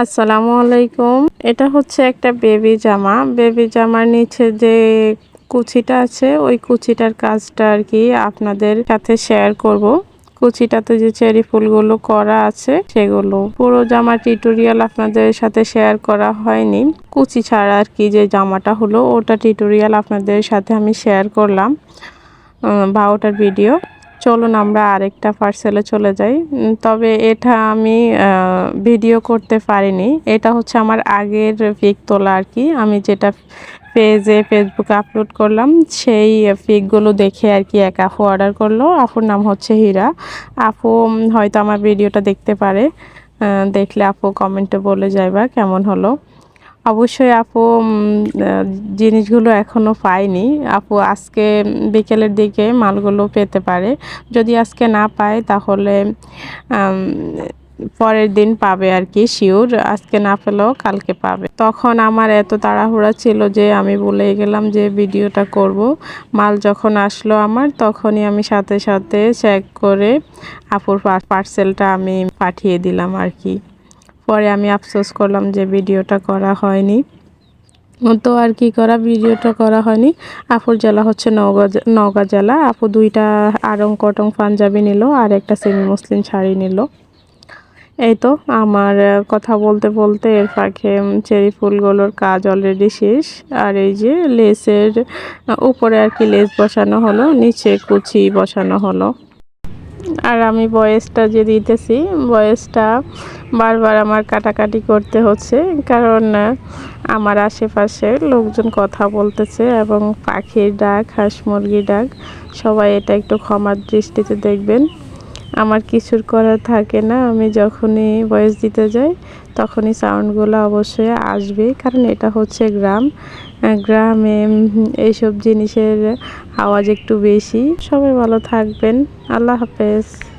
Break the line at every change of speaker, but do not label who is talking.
আসসালামু আলাইকুম। এটা হচ্ছে একটা বেবি জামা। বেবি জামার নিচে যে কুচিটা আছে, ওই কুচিটার কাজটা আর কি আপনাদের সাথে শেয়ার করব। কুচিটাতে যে চেরি ফুলগুলো করা আছে, সেগুলো। পুরো জামা টিউটোরিয়াল আপনাদের সাথে শেয়ার করা হয়নি। কুচি ছাড়া আর কি যে জামাটা হলো, ওটা টিউটোরিয়াল আপনাদের সাথে আমি শেয়ার করলাম বা ওটার ভিডিও চলুন আমরা আরেকটা পার্সেলে চলে যাই। তবে এটা আমি ভিডিও করতে পারিনি। এটা হচ্ছে আমার আগের পিক তোলা আর কি। আমি যেটা পেজে ফেসবুকে আপলোড করলাম, সেই পিকগুলো দেখে আর কি এক আপু অর্ডার করল। আপুর নাম হচ্ছে হীরা। আপু হয়তো আমার ভিডিওটা দেখতে পারে। দেখলে আপু কমেন্টে বলে যাইবা, কেমন হলো? অবশ্যই আপু জিনিসগুলো এখনও পাইনি। আপু, আজকে বিকেলের দিকে মালগুলো পেতে পারে। যদি আজকে না পায়, তাহলে পরের দিন পাবে আর কি, শিওর। আজকে না পেলেও কালকে পাবে। তখন আমার এত তাড়াহুড়া ছিল যে আমি বলে গেলাম যে ভিডিওটা করব। মাল যখন আসলো আমার, তখনই আমি সাথে সাথে চেক করে আপুর পার্সেলটা আমি পাঠিয়ে দিলাম আর কি। পরে আমি আফসোস করলাম যে ভিডিওটা করা হয়নি। তো আর কি করা? ভিডিওটা করা হয়নি। আপুর জেলা হচ্ছে নওগাঁ নওগাঁ জেলা আপু দুইটা আরং কটং পাঞ্জাবি নিল আর একটা সেমি মুসলিম শাড়ি নিল। এই তো আমার কথা বলতে বলতে এর ফাঁকে চেরি ফুলগুলোর কাজ অলরেডি শেষ। আর এই যে লেসের উপরে আর কি লেস বসানো হলো, নিচে কুচি বসানো হলো। আর আমি বয়সটা যে দিতেছি, বয়সটা বারবার আমার কাটাকাটি করতে হচ্ছে, কারণ আমার আশেপাশে লোকজন কথা বলতেছে এবং পাখির ডাক, হাঁস মুরগির ডাক, সবাই এটা একটু ক্ষমার দৃষ্টিতে দেখবেন। আমার কিছুর করার থাকে না। আমি যখনই ভয়েস দিতে যাই, তখনই সাউন্ডগুলো অবশ্যই আসবে। কারণ এটা হচ্ছে গ্রাম। গ্রামে এইসব জিনিসের আওয়াজ একটু বেশি। সবাই ভালো থাকবেন। আল্লাহ হাফেজ।